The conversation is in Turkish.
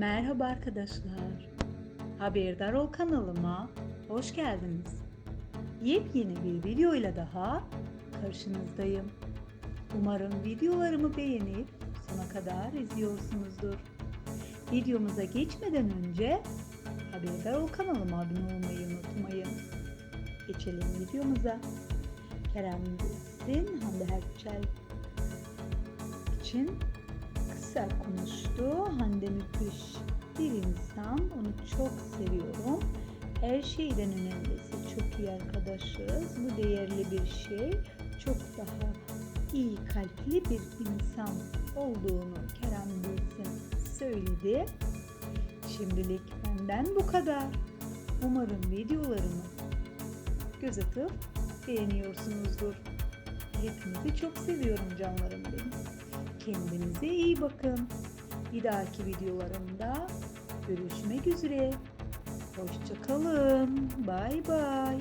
Merhaba arkadaşlar. Haberdar ol kanalıma hoş geldiniz. Yepyeni bir video ile daha karşınızdayım. Umarım videolarımı beğenip sona kadar izliyorsunuzdur. Videomuza geçmeden önce Haberdar ol kanalıma abone olmayı unutmayın. Geçelim videomuza. Kerem Bürsin, Hande Erçel için kısa konuştu. Hande müthiş bir insan. Onu çok seviyorum. Her şeyden önemlisi çok iyi arkadaşız. Bu değerli bir şey. Çok daha iyi kalpli bir insan olduğunu Kerem Bürsin söyledi. Şimdilik benden bu kadar. Umarım videolarımı göz atıp beğeniyorsunuzdur. Hepinizi çok seviyorum canlarım benim. Kendinize iyi bakın. Bir dahaki videolarımda görüşmek üzere. Hoşçakalın. Bay bay.